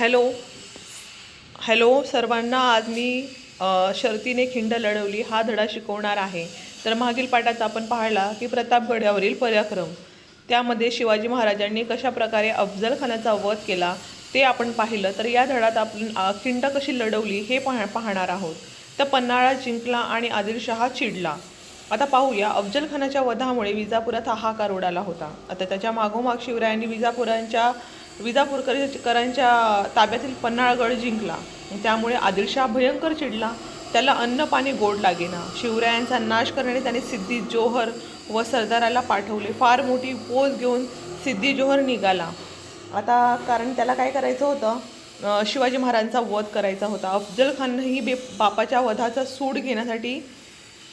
Hello. Hello सर्वांना आज मी शर्तीने खिंड लढवली हा धडा शिकवणार आहे. तर मागील पाठात आपण पाहिला की प्रतापगडावरील पराक्रम. त्यामध्ये शिवाजी महाराजांनी कशाप्रकारे अफजलखानाचा अफजल खानाचा वध केला ते आपण पाहिलं. तर या धड्यात आपण खिंड कशी लढवली हे पाह पाहणार आहोत. तर पन्हाळा जिंकला आणि आदिलशहा चिडला. आता पाहूया अफजल खानाच्या वधामुळे विजापुरात हाहाकार उडाला होता. आता त्याच्या मागोमाग शिवरायांनी विजापुरांच्या विजापूरकरांच्या ताब्यातील पन्हाळगड जिंकला. त्यामुळे आदिलशाह भयंकर चिडला. त्याला अन्न पाणी गोड लागेना. शिवरायांचा नाश करण्याने त्याने सिद्धी जोहर व सरदाराला पाठवले. फार मोठी पोज घेऊन सिद्धी जोहर निघाला. आता कारण त्याला काय करायचं होतं? शिवाजी महाराजांचा वध करायचा होता. अफजल खानही बे बापाच्या वधाचा सूड घेण्यासाठी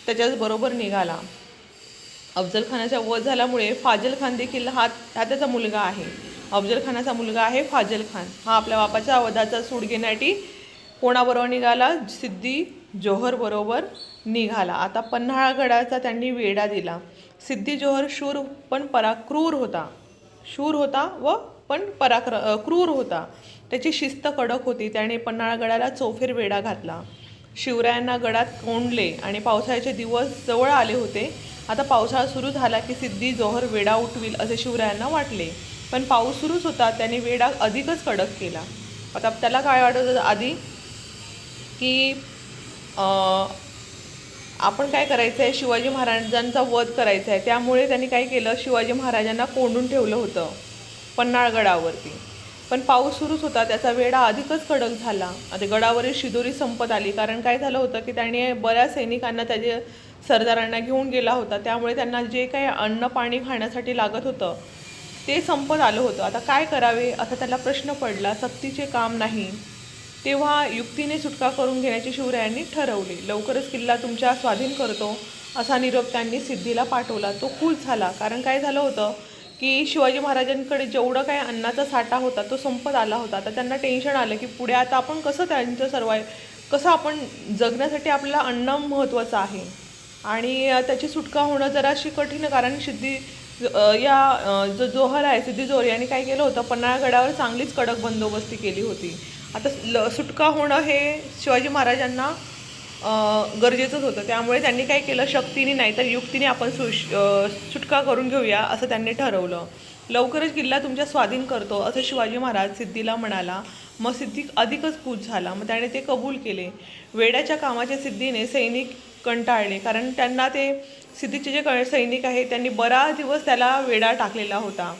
त्याच्याच बरोबर निघाला. अफजल खानाचा वध झाल्यामुळे फाजल खान देखील हा हा त्याचा मुलगा आहे. अफजल खानाचा मुलगा आहे फाजल खान हा आपल्या बापाच्या वधाचा सूड घेण्यासाठी कोणाबरोबर निघाला? सिद्धी जोहरबरोबर निघाला. आता पन्हाळगडाचा त्यांनी वेढा दिला. सिद्धी जोहर शूर पण पराक्रूर होता. शूर होता व पण पराक्र क्रूर होता. त्याची शिस्त कडक होती. त्याने पन्हाळगडाला चौफेर वेढा घातला. शिवरायांना गडात कोंडले आणि पावसाळ्याचे दिवस जवळ आले होते. आता पावसाळा सुरू झाला की सिद्धी जोहर वेढा उठवील असे शिवरायांना वाटले. पण पाऊस सुरूच होता त्याने वेडा अधिकच कडक केला. आता त्याला काय वाटत होतं आधी? की आपण काय करायचं आहे शिवाजी महाराजांचा वध करायचा आहे त्यामुळे त्यांनी काय केलं? शिवाजी महाराजांना कोंडून ठेवलं होतं पन्हाळगडावरती. पण पाऊस सुरूच होता त्याचा वेढा अधिकच कडक झाला. आता गडावरील शिदोरी संपत आली. कारण काय झालं होतं की त्याने बऱ्याच सैनिकांना त्याचे सरदारांना घेऊन गेला होता. त्यामुळे त्यांना जे काही अन्न पाणी खाण्यासाठी लागत होतं ते संपत आलं होतं. आता काय करावे? असा त्याला प्रश्न पडला सक्तीचे काम नाही. तेव्हा युक्तीने सुटका करून घेण्याचे शिवरायांनी ठरवले. लवकरच किल्ला तुमच्या स्वाधीन करतो असा निरोप त्यांनी सिद्धीला पाठवला. तो खुश झाला. कारण काय झालं होतं की शिवाजी महाराजांकडे जेवढं काय अन्नाचा साठा होता तो संपत आला होता. तर त्यांना टेन्शन आलं की पुढे आता आपण कसं त्यांचं सर्वाय कसं आपण जगण्यासाठी आपल्याला अन्न महत्त्वाचं आहे? आणि त्याची सुटका होणं जराशी कठीण कारण सिद्धी या जो जोहर आहे सिद्धिजोहर यांनी काय केलं होतं? पन्हाळगडावर चांगलीच कडक बंदोबस्ती केली होती. आता ल सुटका होणं हे शिवाजी महाराजांना गरजेचंच होतं. त्यामुळे त्यांनी काय केलं? शक्तीने नाही तर युक्तीने आपण सु सुटका करून घेऊया असं त्यांनी ठरवलं. लवकरच किल्ला तुमच्या स्वाधीन करतो असं शिवाजी महाराज सिद्धीला म्हणाला. मग सिद्धी अधिकच कूच झाला. मग त्याने ते कबूल केले. वेड्याच्या कामाच्या सिद्धीने सैनिक कंटाळले. कारण त्यांना ते सिद्धीचे जे क- सैनिक आहे त्यांनी बराच दिवस त्याला वेडा टाकलेला होता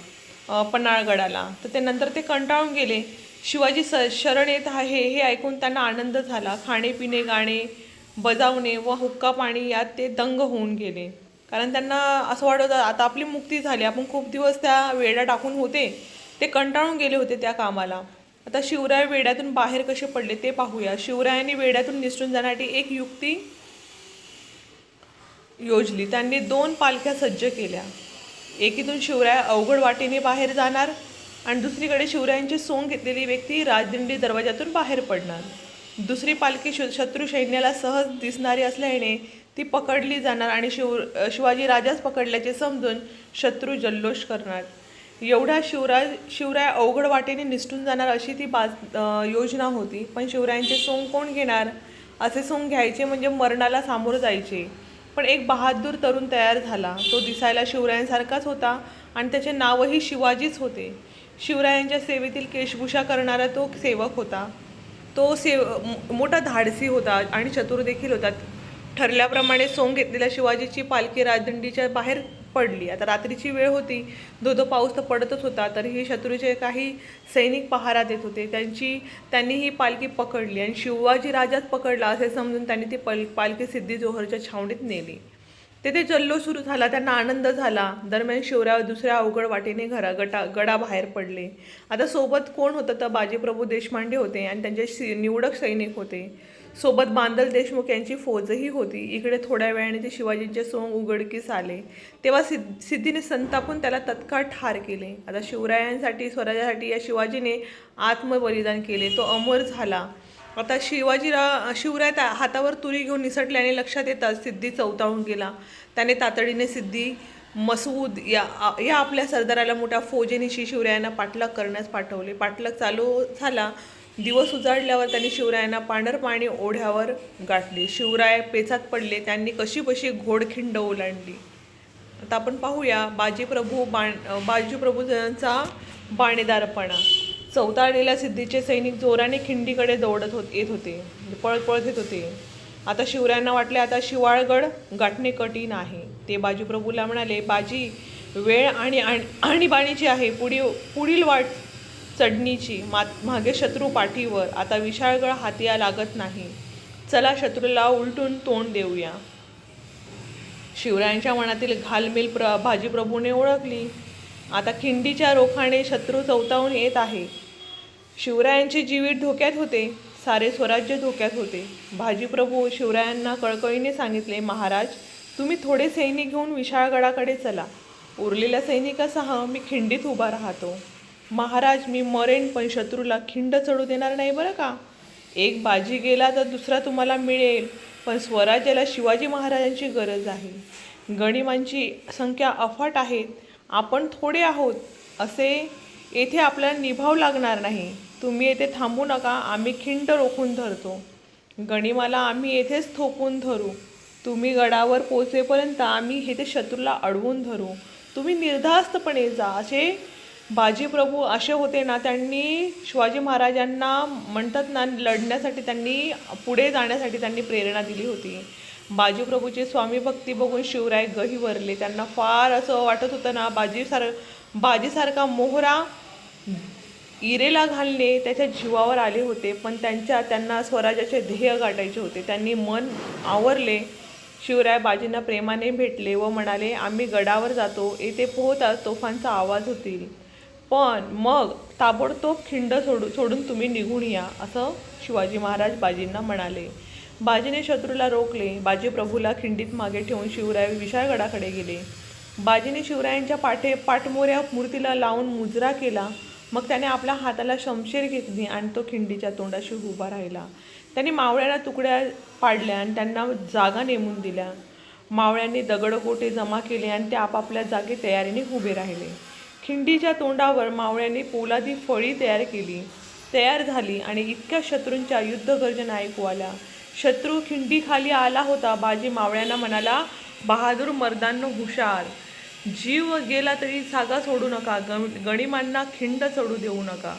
पन्हाळगडाला. तर ते नंतर ते कंटाळून गेले. शिवाजी स शरण येत आहे हे ऐकून त्यांना आनंद झाला. खाणे पिणे गाणे बजावणे व हुक्का पाणी यात ते दंग होऊन गेले. कारण त्यांना असं वाटत होतं, आता आपली मुक्ती झाली आपण खूप दिवस त्या वेढा टाकून होते. ते कंटाळून गेले होते त्या कामाला. आता शिवराय वेड्यातून बाहेर कसे पडले ते पाहूया. शिवरायांनी वेड्यातून निसटून जाण्यासाठी एक युक्ती योजली. त्यांनी दोन पालख्या सज्ज केल्या. एकीतून शिवराय अवघड वाटेने बाहेर जाणार आणि दुसरीकडे शिवरायांची सोंग घेतलेली व्यक्ती राजदिंडी दरवाजातून बाहेर पडणार. दुसरी पालखी शु शत्रू सैन्याला सहज दिसणारी असल्याने ती पकडली जाणार आणि शिव शिवाजी राजाच पकडल्याचे समजून शत्रू जल्लोष करणार. एवढ्या शिवराज शिवराय अवघड वाटेने निसटून जाणार अशी ती बाज योजना होती. पण शिवरायांचे सोंग कोण घेणार? असे सोंग घ्यायचे म्हणजे मरणाला सामोरं जायचे. पण एक बहादूर तरुण तयार झाला. तो दिसायला शिवरायांसारखाच होता आणि त्याचे नावही शिवाजीच होते. शिवरायांच्या सेवेतील केशभूषा करणारा तो सेवक होता. तो सेव मोठा धाडसी होता आणि चतुर देखील होता. ठरल्याप्रमाणे सोंग घेतलेल्या शिवाजीची पालखी राजदंडीच्या बाहेर पडली. आता रात्रीची वेळ होती. धो धो पाऊस तर पडतच होता तरीही शत्रूचे काही सैनिक पहारा देत होते. त्यांची त्यांनी ही पालखी पकडली आणि शिवाजी राजाच पकडला असे समजून त्यांनी ती पल पालखी सिद्धी जोहरच्या छावणीत नेली. तेथे जल्लोष सुरू झाला त्यांना आनंद झाला. दरम्यान शिवराव दुसऱ्या अवघड वाटेने घरा गटा गडाबाहेर पडले. आता सोबत कोण होतं? तर बाजीप्रभू देशपांडे होते आणि त्यांचे निवडक सैनिक होते. सोबत बांदल देशमुख यांची फौजही होती. इकडे थोड्या वेळाने ते शिवाजींचे सोंग उघडकीस आले. तेव्हा सिद्ध सिद्धीने संतापून त्याला तत्काळ ठार केले. आता शिवरायांसाठी स्वराज्यासाठी या शिवाजीने आत्मबलिदान केले. तो अमर झाला. आता शिवाजीरा शिवराय त्या हातावर तुरी घेऊन निसटल्याने लक्षात येतात सिद्धी चवताळून गेला. त्याने तातडीने सिद्धी मसूद या या आपल्या सरदाराला मोठ्या फौजेनिशी शिवरायांना पाठलाग करण्यास पाठवले. पाठलाग चालू झाला. दिवस उजाडल्यावर त्यांनी शिवरायांना पांढर पाणी ओढ्यावर गाठले. शिवराय पेचात पडले. त्यांनी कशी बशी घोडखिंड ओलांडली. आता आपण पाहूया बाजीप्रभू बाण अ, बाणेदारपणा. चौताळलेल्या सिद्धीचे सैनिक जोराने खिंडीकडे दौडत होत येत होते. म्हणजे पळत पळत येत होते. आता शिवरायांना वाटले आता शिवाळगड गाठणे कठीण आहे. ते बाजीप्रभूला म्हणाले बाजी वेळ आणि आण- आणीबाणीची आहे. पुढील पुढील वाट चढणीची मात मागे शत्रू पाठीवर आता विशाळगड हातिया लागत नाही. चला शत्रूला उलटून तोंड देऊया. शिवरायांच्या मनातील घालमेल प्र भाजीप्रभूने ओळखली. आता खिंडीच्या रोखाने शत्रू चौतावून येत आहे. शिवरायांचे जीवित धोक्यात होते. सारे स्वराज्य धोक्यात होते. भाजीप्रभू शिवरायांना कळकळीने सांगितले महाराज तुम्ही थोडे सैनिक घेऊन विशाळगडाकडे चला. उरलेल्या सैनिकासह मी खिंडीत उभा राहतो. महाराज मी मरेन पण शत्रूला खिंड चढू देणार नाही बरं का? एक बाजी गेला तर दुसरा तुम्हाला मिळेल पण स्वराज्याला शिवाजी महाराजांची गरज आहे. गणिमांची संख्या अफाट आहेत आपण थोडे आहोत असे येथे आपल्याला निभाव लागणार नाही. तुम्ही येथे थांबू नका आम्ही खिंड रोखून धरतो. गणिमाला आम्ही येथेच थोपून धरू. तुम्ही गडावर पोचेपर्यंत आम्ही हे ते शत्रूला अडवून धरू. तुम्ही निर्धास्तपणे जा असे बाजीप्रभू असे होते ना त्यांनी शिवाजी महाराजांना म्हणतात ना लढण्यासाठी त्यांनी पुढे जाण्यासाठी त्यांनी प्रेरणा दिली होती. बाजीप्रभूची स्वामी भक्ती बघून शिवराय गहिवरले त्यांना फार असं वाटत होतं ना बाजीसार बाजीसारखा मोहरा इरेला घालणे त्याच्या जीवावर आले होते पण त्यांच्या त्यांना स्वराज्याचे ध्येय गाठायचे होते. त्यांनी मन आवरले. शिवराय बाजींना प्रेमाने भेटले व म्हणाले आम्ही गडावर जातो. येथे पोहताच तोफांचा आवाज होतील. पण मग ताबडतोब खिंड सोडू सोडून तुम्ही निघून या असं शिवाजी महाराज बाजींना म्हणाले. बाजीने शत्रूला रोखले. बाजी प्रभूला खिंडीत मागे ठेवून शिवराय विशाळगडाकडे गेले. बाजीने शिवरायांच्या पाठे पाठमोऱ्या मूर्तीला लावून मुजरा केला. मग त्याने आपल्या हाताला शमशेर घेतली आणि तो खिंडीच्या तोंडाशी उभा राहिला. त्यांनी मावळ्याला तुकड्या पाडल्या आणि त्यांना जागा नेमून दिल्या. मावळ्यांनी दगडगोटे जमा केले आणि ते आपापल्या जागी तयारीने उभे राहिले. खिंडीच्या तोंडावर मावळ्यांनी पोलादी फळी तयार केली. तयार झाली आणि इतक्या शत्रूंच्या युद्धगर्जना ऐकू आल्या. शत्रू खिंडीखाली आला होता बाजी मावळ्यांना म्हणाला बहादूर मर्दांनो हुशार. जीव गेला तरी जागा सोडू नका गण गणिमांना खिंड चढू देऊ नका.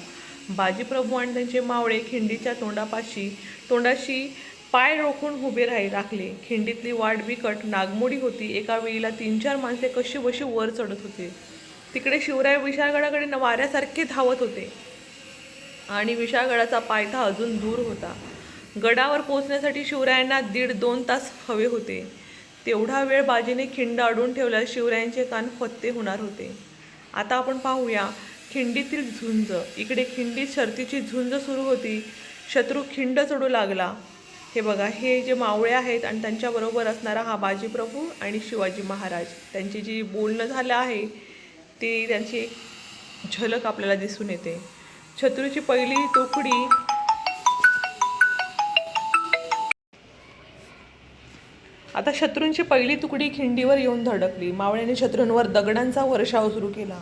बाजीप्रभू आणि त्यांचे मावळे खिंडीच्या तोंडापाशी तोंडाशी पाय रोखून उभे राही राखले. खिंडीतली वाट बिकट नागमोडी होती. एका वेळीला तीन चार माणसे कशी बशी वर चढत होते. तिकडे शिवराय विशाळगडाकडे न वाऱ्यासारखे धावत होते. आणि विशाळगडाचा पायथा अजून दूर होता. गडावर पोचण्यासाठी शिवरायांना दीड दोन तास हवे होते. तेवढा वेळ बाजीने खिंड अडून ठेवल्यास शिवरायांचे कान फत्ते होणार होते. आता आपण पाहूया खिंडीतील झुंज. इकडे खिंडीत शर्तीची झुंज सुरू होती. शत्रू खिंड चढू लागला. हे बघा हे जे मावळे आहेत आणि त्यांच्याबरोबर असणारा हा बाजीप्रभू आणि शिवाजी महाराज. त्यांची जी बोलणं झालं आहे ती त्यांची एक झलक आपल्याला दिसून येते. शत्रूची पहिली तुकडी आता शत्रूंची पहिली तुकडी खिंडीवर येऊन धडकली. मावळ्याने शत्रूंवर दगडांचा वर्षाव सुरू केला.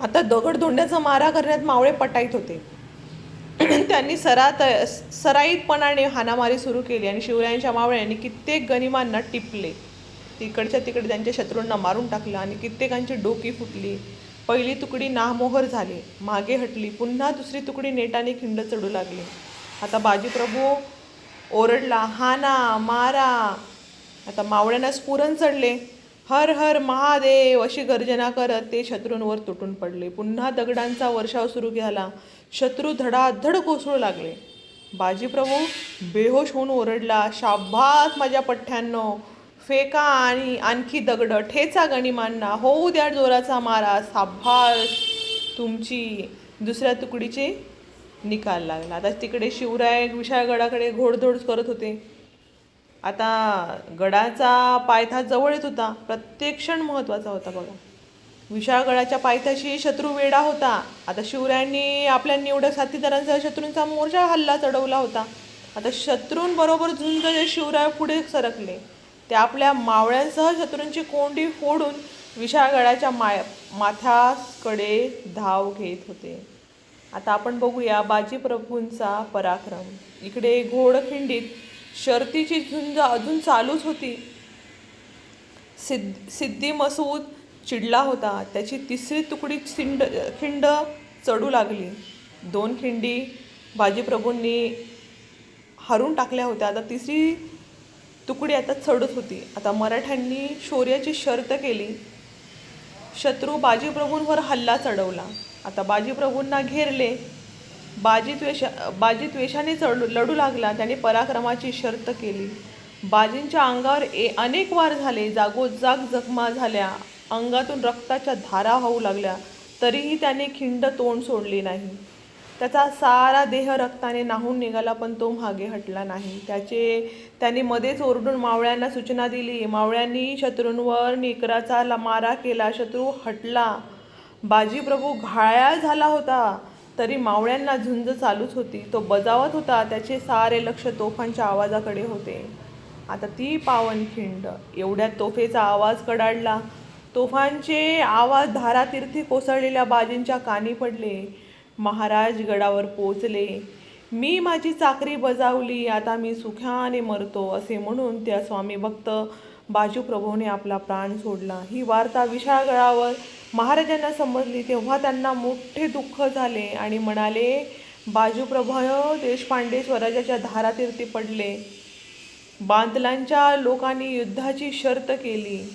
आता दगड धोंड्याचा मारा करण्यात मावळे पटाईत होते. त्यांनी सरात सराईतपणाने हाणामारी सुरू केली आणि शिवरायांच्या मावळ्यांनी कित्येक गनिमांना टिपले. तिकडच्या तिकडे त्यांच्या शत्रूंना मारून टाकलं आणि कित्येकांची डोकी फुटली. पहिली तुकडी नामोहर झाली. मागे हटली. पुन्हा दुसरी तुकडी नेटाने खिंड चढू लागली. आता बाजीप्रभू ओरडला हाना मारा. आता मावळ्यांना स्फुरण चढले. हर हर महादेव अशी गर्जना करत ते शत्रूंवर तुटून पडले. पुन्हा दगडांचा वर्षाव सुरू झाला. शत्रू धडाधड कोसळू लागले. बाजीप्रभू बेहोश होऊन ओरडला शाबास माझ्या पठ्ठ्यांनो. फेका आणि आणखी दगड ठेचा गणिमांना होऊ द्या जोराचा मारा साभास तुमची दुसऱ्या तुकडीचे निकाल लागला आता तिकडे शिवराय विशाळगडाकडे घोडधोड करत होते. आता गडाचा पायथा जवळ येत होता. प्रत्येक क्षण महत्त्वाचा होता बघा. विशाळगडाच्या पायथ्याशी शत्रू वेडा होता. आता शिवरायांनी आपल्या निवडक साथीदारांसह शत्रूंचा मोर्चा हल्ला चढवला होता. आता शत्रूंबरोबर झुंज जे शिवराय पुढे सरकले. ते आपल्या मावळ्यांसह शत्रूंची कोंडी फोडून विशाळगडाच्या माय माथ्याकडे धाव घेत होते. आता आपण बघूया बाजीप्रभूंचा पराक्रम. इकडे घोडखिंडीत शर्तीची झुंज अजून चालूच होती. सिद्ध सिद्धी मसूद चिडला होता. त्याची तिसरी तुकडी खिंड खिंड चढू लागली. दोन खिंडी बाजीप्रभूंनी हरून टाकल्या होत्या. आता तिसरी तुकडी आता चढत होती. आता मराठ्यांनी शौर्याची शर्त केली. शत्रू बाजीप्रभूंवर हल्ला चढवला. आता बाजीप्रभूंना घेरले. बाजीद्वेषा बाजीद्वेषाने चढ लढू लागला. त्याने पराक्रमाची शर्त केली. बाजींच्या अंगावर ए अनेक वार झाले. जागोजाग जखमा झाल्या. अंगातून रक्ताच्या धारा होऊ लागल्या. तरीही त्याने खिंड तोंड सोडली नाही. त्याचा सारा देह रक्ताने नाहून निघाला पण तो मागे हटला नाही. त्याचे त्याने मध्येच ओरडून मावळ्यांना सूचना दिली. मावळ्यांनी शत्रूंवर निकराचा मारा केला. शत्रू हटला. बाजीप्रभू घायाळ झाला होता. तरी मावळ्यांना झुंज चालूच होती. तो बजावत होता. त्याचे सारे लक्ष तोफांच्या आवाजाकडे होते. आता ती पावनखिंड. एवढ्यात तोफेचा आवाज कडाडला. तोफांचे आवाज धारातीर्थी कोसळलेल्या बाजींच्या कानी पडले. महाराज गडावर पोचले. मी माझी चाकरी बजावली आता मी सुखाने मरतो असे म्हणून त्या स्वामी भक्त बाजूप्रभूने आपला प्राण सोडला. ही वार्ता विशाळगडावर महाराजांना समजली तेव्हा त्यांना मोठे दुःख झाले आणि म्हणाले बाजूप्रभू देशपांडे स्वराज्याच्या धारातीर्थी पडले. बांदलांच्या लोकांनी युद्धाची शर्त केली.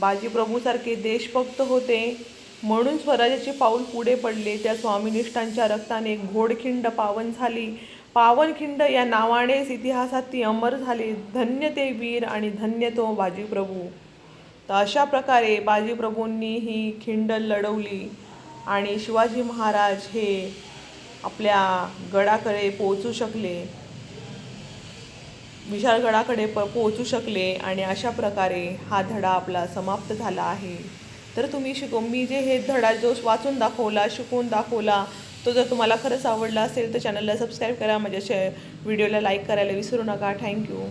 बाजीप्रभूसारखे देशभक्त होते. म्हणून स्वराज्याचे पाऊल पुढे पडले. त्या स्वामिनिष्ठांच्या रक्ताने घोडखिंड पावन झाली. पावनखिंड या नावानेच इतिहासात ती अमर झाली. धन्य ते वीर आणि धन्य तो बाजीप्रभू. तर अशा प्रकारे बाजीप्रभूंनी ही खिंड लढवली आणि शिवाजी महाराज हे आपल्या गडाकडे पोहोचू शकले. विशाळगडाकडे प पोहोचू शकले आणि अशा प्रकारे हा धडा आपला समाप्त झाला आहे. तर तुम्ही शिकू मी जे हे धडा जो वाचून दाखवला शिकून दाखवला तो जर तुम्हाला खरंच आवडला असेल तर चॅनलला सबस्क्राईब करा माझ्या शे व्हिडिओला लाईक करायला विसरू नका. थँक्यू